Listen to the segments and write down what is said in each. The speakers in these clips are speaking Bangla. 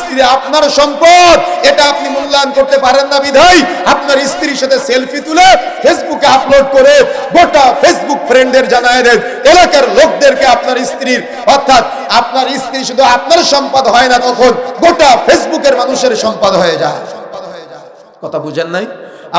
স্ত্রী, আপনার সম্পদ, এটা আপনি মূল্যায়ন করতে পারেন না বিধাই আপনার স্ত্রীর সাথে সেলফি তুলে ফেসবুকে আপলোড করে গোটা ফেসবুক ফ্রেন্ডদের জানায় দেন। এলাকার লোকদেরকে আপনার স্ত্রীর, অর্থাৎ আপনার স্ত্রী শুধু আপনার সম্পদ হয় না তখন গোটা ফেসবুকের মানুষের সম্পদ হয়ে যায়। কথা বুঝেন নাই?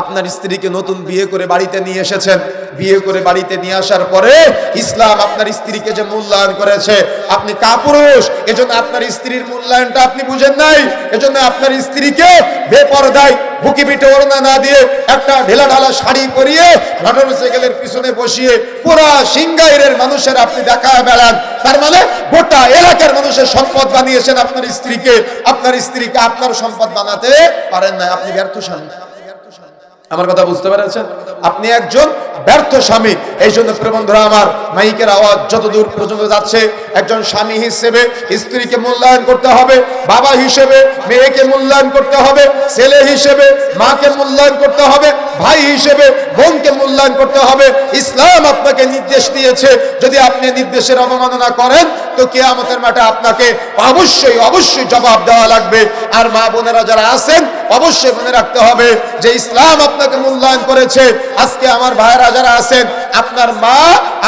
আপনার স্ত্রীকে নতুন বিয়ে করে বাড়িতে নিয়ে এসেছেন। বিয়ে করে বাড়িতে নিয়ে আসার পরে ইসলাম আপনার স্ত্রীকে যে মূল্যায়ন করেছে, আপনি কাপুরুষ, এজন্য আপনার স্ত্রীর মূল্যায়নটা আপনি বুঝেন নাই। এজন্য আপনার স্ত্রীকে বেপরদায় বুকি পিঠে ওড়না না দিয়ে একটা ঢেলা ঢালা শাড়ি পরিয়ে মোটরসাইকেলের পিছনে বসিয়ে পুরা সিংগাইরের মানুষের আপনি দেখা বেড়ান। তার মানে গোটা এলাকার মানুষের সম্পদ বানিয়েছেন আপনার স্ত্রীকে। আপনার স্ত্রীকে আপনার সম্পদ বানাতে পারেন না আপনি ব্যর্থ স্বামী আমার কথা বুঝতে পেরেছেন? আপনি একজন ব্যর্থ স্বামী এই জন্য বন্ধুরা আমার মাইকের আওয়াজ যতদূর পর্যন্ত যাচ্ছে, একজন স্বামী হিসেবে স্ত্রীকে মূল্যায়ন করতে হবে, বাবা হিসেবে মেয়েকে মূল্যায়ন করতে হবে, ছেলে হিসেবে মাকে মূল্যায়ন করতে হবে, ভাই হিসেবে বোনকে মূল্যায়ন করতে হবে। ইসলাম আপনাকে নির্দেশ দিয়েছে, যদি আপনি নির্দেশের অবমাননা করেন, তো কেয়ামতের মাঠে আপনাকে অবশ্যই অবশ্যই জবাব দেওয়া লাগবে। আর মা বোনেরা যারা আছেন, অবশ্যই মনে রাখতে হবে যে ইসলাম আপনাকে মূল্যায়ন করেছে। আজকে আমার ভাইরা যারা আছেন আপনার মা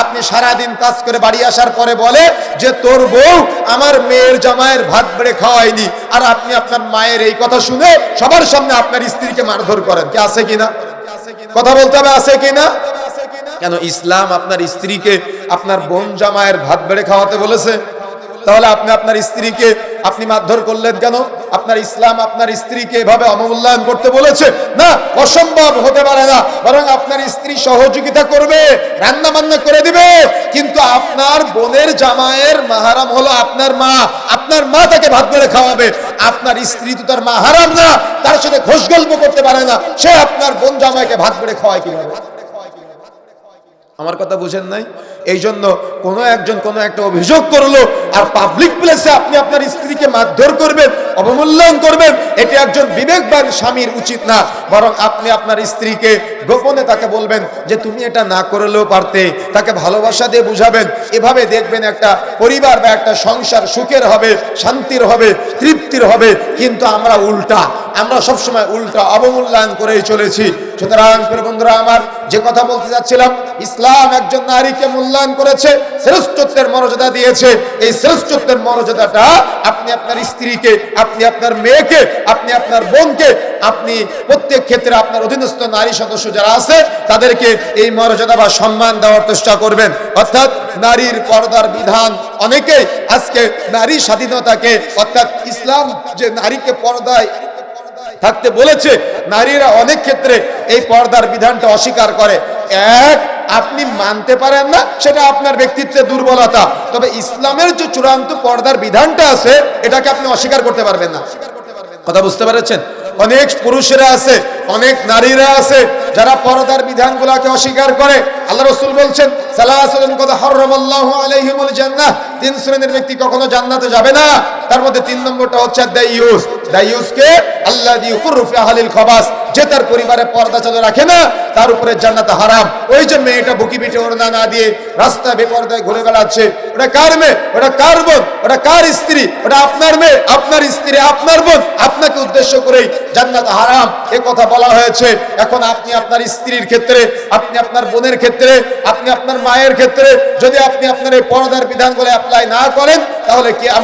আপনি সারাদিন কাজ করে বাড়ি আসার পরে বলে যে তোর বউ আমার মেয়ের জামাইয়ের ভাত বেড়ে খাওয়ায়নি। আর আপনি আপনার মায়ের এই কথা শুনে সবার সামনে আপনার স্ত্রীকে মারধর করেন। কি আছে কিনা? কথা বলতে হবে, আছে কিনা? কেন ইসলাম আপনার স্ত্রীকে আপনার বোন জামাইয়ের ভাত বেড়ে খাওয়াতে বলেছে? তাহলে আপনি আপনার স্ত্রীকে আপনি মারধর করলেন কেন? আপনার ইসলাম আপনার স্ত্রীকে এভাবে অবমূল্যায়ন করতে বলেছে? না, অসম্ভব হতে পারে না। বরং আপনার স্ত্রী সহযোগিতা করবে রান্না বান্না করে দিবে। কিন্তু আপনার বোনের জামাইয়ের মাহারাম হলো আপনার মা। আপনার মা তাকে ভাত করে খাওয়াবে। আপনার স্ত্রী তো তার মাহারাম না, তার সাথে ঘোষ গল্প করতে পারে না। সে আপনার বোন জামাইকে ভাত বেড়ে খাওয়ায় কীভাবে? আমার কথা বুঝেন নাই? এই জন্য কোনো একজন কোনো একটা অভিযোগ করল আর পাবলিক প্লেসে আপনি আপনার স্ত্রীকে মারধর করবেন, অবমূল্যায়ন করবেন, এটি একজন বিবেকবান স্বামীর উচিত না। বরং আপনি আপনার স্ত্রীকে গোপনে তাকে বলবেন যে তুমি এটা না করলেও পারতে, তাকে ভালোবাসা দিয়ে বুঝাবেন। এভাবে দেখবেন একটা পরিবার বা একটা সংসার সুখের হবে, শান্তির হবে, তৃপ্তির হবে। কিন্তু আমরা উল্টা আমরা সবসময় উল্টা অবমূল্যায়ন করেই চলেছি। সুতরাং বন্ধুরা, আমার যে কথা বলতে যাচ্ছিলাম, ইসলাম একজন নারীকে মূল্যায়ন করেছে, শ্রেষ্ঠত্বের মর্যাদা দিয়েছে। এই শ্রেষ্ঠত্বের মর্যাদাটা আপনি আপনার স্ত্রীকে, আপনি আপনার মেয়েকে, আপনি আপনার বোনকে, আপনি প্রত্যেক ক্ষেত্রে আপনার অধীনস্থ নারী সদস্য যারা আছে, তাদেরকে এই মর্যাদা বা সম্মান দেওয়ার চেষ্টা করবেন। অর্থাৎ নারীর পর্দার বিধান অনেকেই আজকে নারী স্বাধীনতাকে, অর্থাৎ ইসলাম যে নারীকে পর্দায় থাকতে বলেছে, নারীরা অনেক ক্ষেত্রে এই পর্দার বিধানটা অস্বীকার করে। এক, আপনি মানতে পারেন না, সেটা আপনার ব্যক্তিত্বের দুর্বলতা। তবে ইসলামের যে চূড়ান্ত পর্দার বিধানটা আছে, এটাকে আপনি অস্বীকার করতে পারবেন না। কথা বুঝতে পেরেছেন? অনেক পুরুষেরা আছে, অনেক নারীরা আছে, যারা পর্দার বিধানগুলোকে অস্বীকার করে। আল্লাহ রসুল বলছেন তিন শ্রেণির ব্যক্তি কখনো জান্নাতে যাবে না। তার মধ্যে তিন নম্বরটা হচ্ছে দাইয়ুসকে আল্লাহ দি কুরফি আহলিল খবাস। যে তার পরিবারে পর্দা রাখে না, তার উপরে জান্নাত হারাম। ওই যে মেয়েটা বুকি পিঠে না দিয়ে রাস্তায় বেপর্দায় ঘুরে বেড়াচ্ছে। ওটা কার মেয়ে? ওটা কার বোন? ওটা কার স্ত্রী? ওটা আপনার মেয়ে? আপনার স্ত্রী, আপনার বোন? আপনাকে উদ্দেশ্য করেই জান্নাত হারাম। এ কথা বলা হয়েছে। এখন আপনি আপনার স্ত্রীর ক্ষেত্রে, আপনি আপনার বোনের ক্ষেত্রে, আপনি আপনার মায়ের ক্ষেত্রে, যদি আপনি আপনার এই পর্দার বিধানগুলো অ্যাপ্লাই না করেন, তাহলে কি